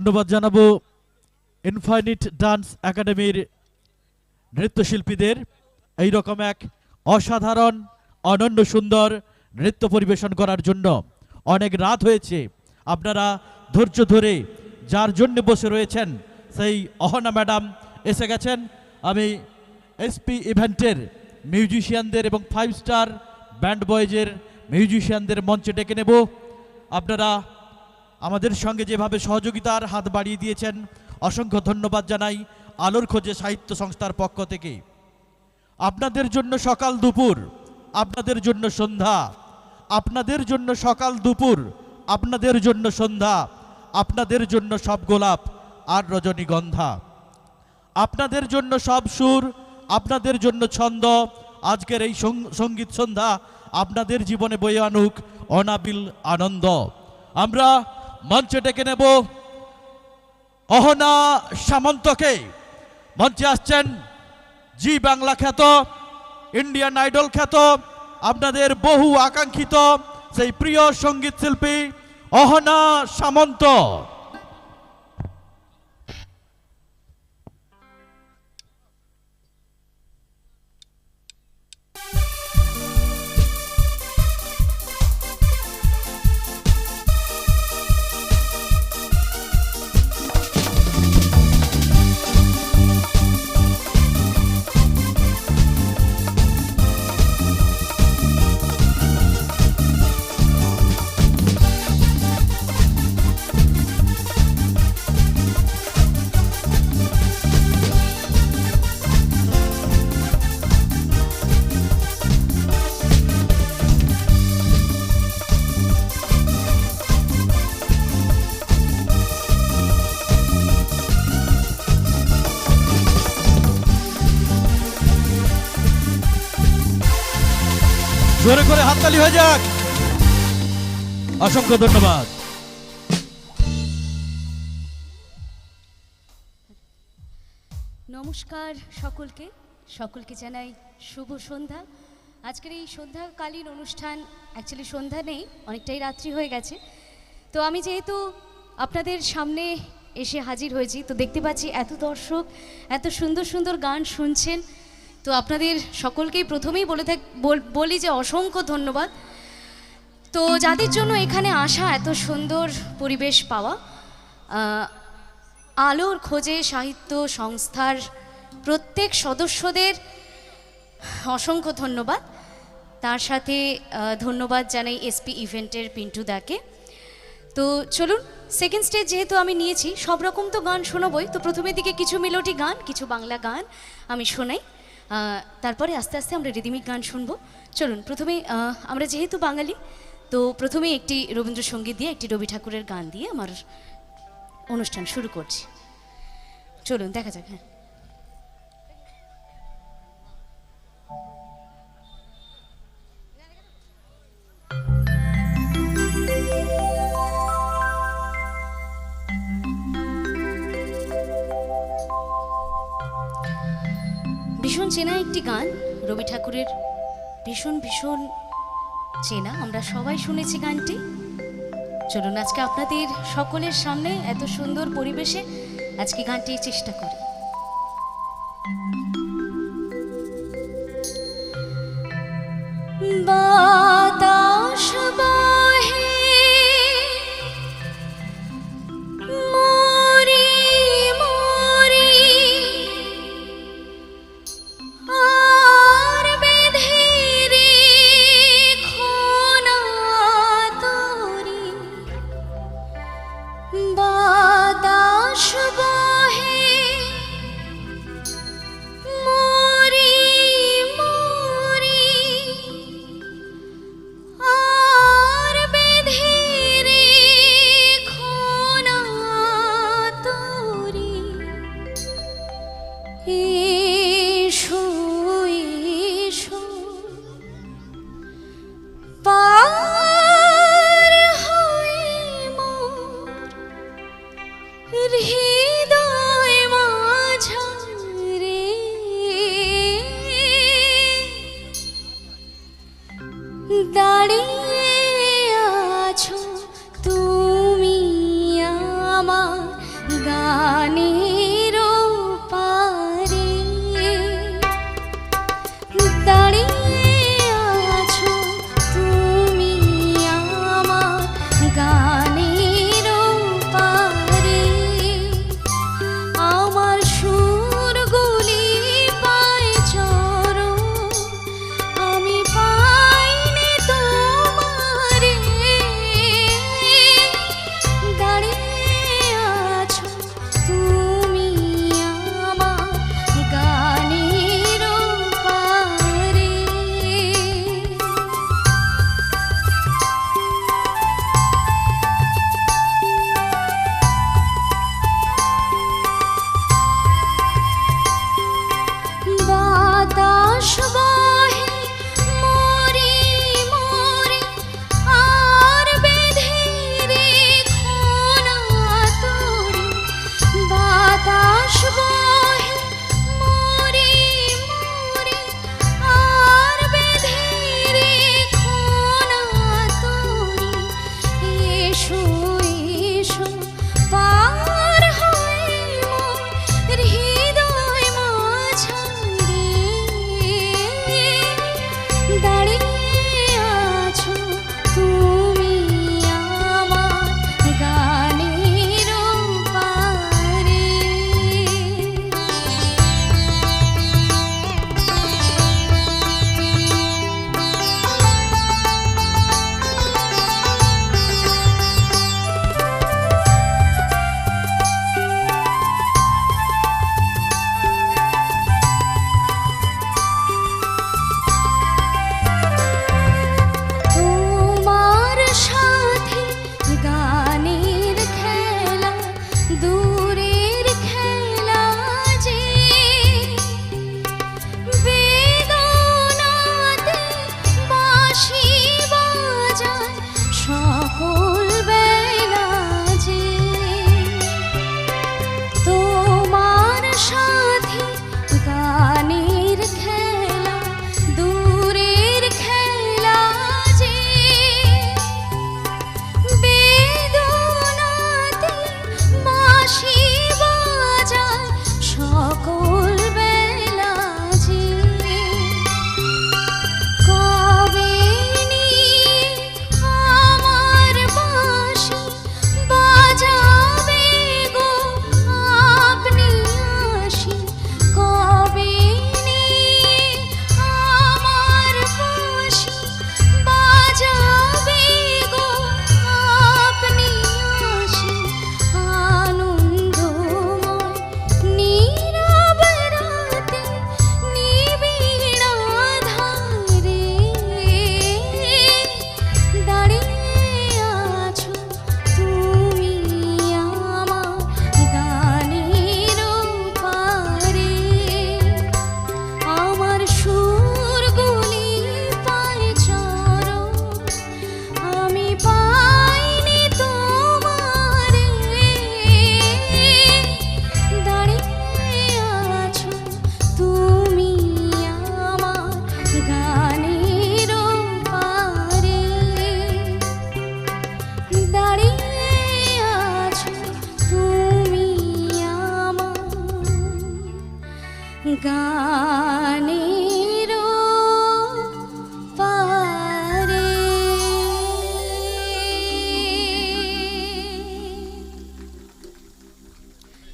ধন্যবাদ জানাব infinite dance একাডেমির নৃত্যশিল্পীদের। এই রকম এক অসাধারণ, অনন্য সুন্দর নৃত্য পরিবেশন করার জন্য অনেক রাত হয়েছে। আপনারা ধৈর্য ধরে যার জন্য বসে রয়েছেন, সেই অহনা ম্যাডাম এসে গেছেন। আমি এসপি ইভেন্টের মিউজিশিয়ানদের এবং ফাইভ স্টার ব্যান্ড বয়েজের মিউজিশিয়ানদের মঞ্চে ডেকে নেব। আপনারা আমাদের সঙ্গে যেভাবে সহযোগিতার হাত বাড়িয়ে দিয়েছেন, অসংখ্য ধন্যবাদ জানাই আলোর খোঁজে সাহিত্য সংস্থার পক্ষ থেকে। আপনাদের জন্য সকাল দুপুর, আপনাদের জন্য সন্ধ্যা, আপনাদের জন্য সকাল দুপুর, আপনাদের জন্য সন্ধ্যা, আপনাদের জন্য সব গোলাপ আর রজনীগন্ধা। আপনাদের জন্য সব সুর, আপনাদের জন্য ছন্দ, আজকের এই সংগীত সন্ধ্যা আপনাদের জীবনে বয়ে আনুক অনাবিল আনন্দ। আমরা মঞ্চে ডেকে নেব। অহনা সামন্তকে। মঞ্চে আসছেন জি বাংলা খ্যাত, ইন্ডিয়ান আইডল খ্যাত, আপনাদের বহু আকাঙ্ক্ষিত সেই প্রিয় সংগীত শিল্পী অহনা সামন্ত। জোরে করে হাততালি হয়ে যাক। অসংখ্য ধন্যবাদ। নমস্কার সকলকে। সকলকে জানাই শুভ সন্ধ্যা। আজকের এই সন্ধ্যাকালীন অনুষ্ঠান অ্যাকচুয়ালি সন্ধ্যা নেই, অনেকটাই রাত্রি হয়ে গেছে। তো আমি যেহেতু আপনাদের সামনে এসে হাজির হয়েছি, তো দেখতে পাচ্ছি এত দর্শক, এত সুন্দর সুন্দর গান শুনছেন। তো আপনাদের সকলকেই প্রথমেই বলে থাক, বল- যে অসংখ্য ধন্যবাদ। তো যাদের জন্য এখানে আসা এত সুন্দর পরিবেশ পাওয়া আলোর খোঁজে সাহিত্য সংস্থার প্রত্যেক সদস্যদের অসংখ্য ধন্যবাদ। তার সাথে ধন্যবাদ জানাই এসপি ইভেন্টের পিন্টু দাকে। তো চলুন সেকেন্ড স্টেজ যেহেতু আমি নিয়েছি, সব রকম তো গান শোনাবই। তো প্রথমের দিকে কিছু মেলোডি গান, কিছু বাংলা গান আমি শোনাই। তারপরে আস্তে আস্তে আমরা রিদিমিক গান শুনব। চলুন, প্রথমে আমরা যেহেতু বাঙালি, তো প্রথমে একটি রবীন্দ্রসঙ্গীত দিয়ে একটি রবি ঠাকুরের গান দিয়ে আমার অনুষ্ঠান শুরু করছি। চলুন, দেখা যাক হ্যাঁ। চেনা একটি গান, রবি ঠাকুরের ভীষণ ভীষণ চেনা। আমরা সবাই শুনেছি গানটি। চলুন আজকে আপনাদের সকলের সামনে এত সুন্দর পরিবেশে আজকে গানটি চেষ্টা করি। দাঁড়িয়ে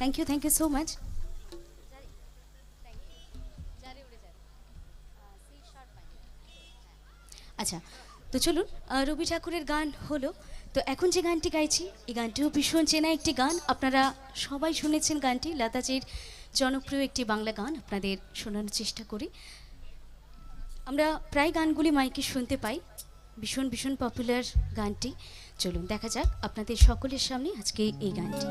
thank you thank you so much আচ্ছা তো চলুন রবি ঠাকুরের গান হলো তো এখন যে গানটি গাইছি, এই গানটিও ভীষণ চেনা একটি গান। আপনারা সবাই শুনেছেন গানটি, লতাজির জনপ্রিয় একটি বাংলা গান। আপনাদের শোনানোর চেষ্টা করি। আমরা প্রায় গানগুলি মাইকে শুনতে পাই। ভীষণ ভীষণ পপুলার গানটি। চলুন দেখা যাক আপনাদের সকলের সামনে আজকে এই গানটি।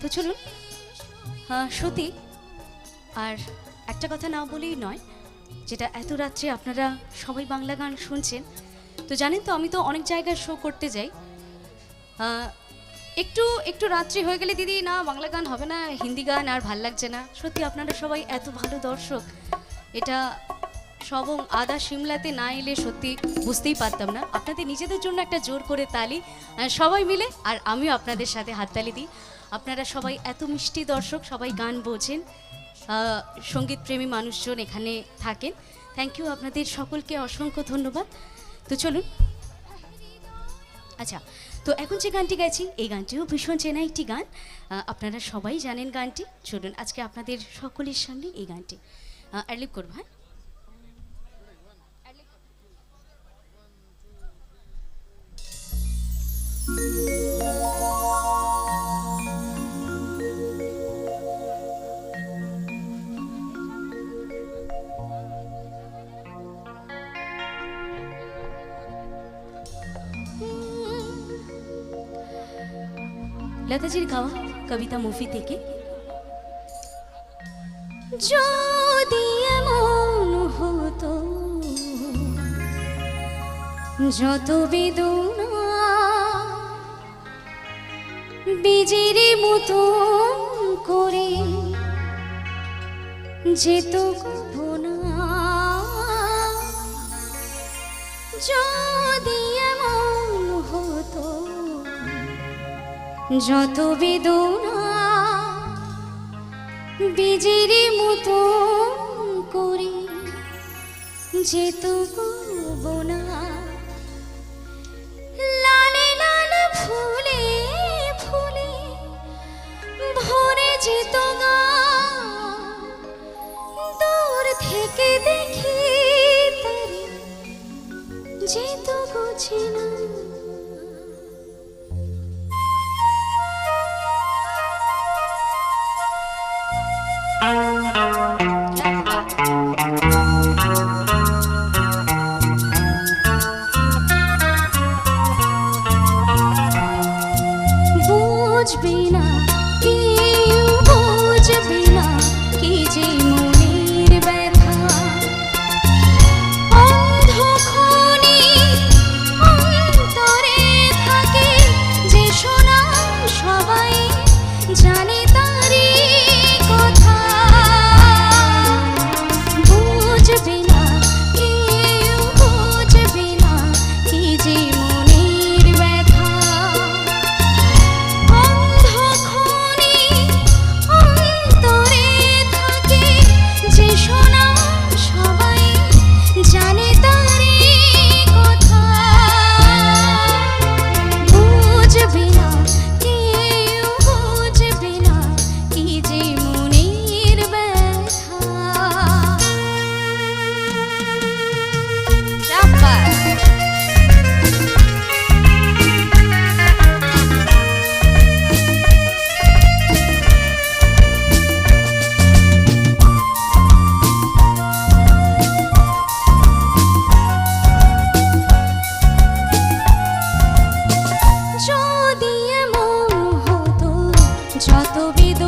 তো চলুন। আহ, সত্যি। আর একটা কথা না বলেই নয় যেটা এত রাত্রে আপনারা সবাই বাংলা গান শুনছেন তো জানেন তো আমি তো অনেক জায়গায় শো করতে যাই। একটু একটু রাত্রি হয়ে গেলে দিদি না বাংলা গান হবে না হিন্দি গান আর ভালো লাগছে না। সত্যি আপনারা সবাই এত ভালো দর্শক এটা সবং আদা সিমলাতে না এলে সত্যি বুঝতেই পারতাম না। আপনাদের নিজেদের জন্য একটা জোর করে তালি সবাই মিলে আর আমিও আপনাদের সাথে হাততালি দিই। আপনারা সবাই এত মিষ্টি দর্শক, সবাই গান বোঝেন। সংগীত প্রেমী মানুষজন এখানে থাকেন। থ্যাংক ইউ আপনাদের সকলকে অসংখ্য ধন্যবাদ। তো চলুন। আচ্ছা তো এখন যে গানটি গাইছি, এই গানটিও ভীষণ চেনা একটি গান। আপনারা সবাই জানেন গানটি। চলুন, আজকে আপনাদের সকলের সামনে এই গানটি। অ্যাডলিপ করব হ্যাঁ? লতাজির গাওয়া কবিতা মুভি থেকে। যদি এমন হতো, যত বেদনা বীজের মতো করে যেত যদি যত বেদনা বীজের মতো করে যেত বোনা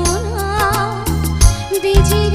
বেদনা বীজের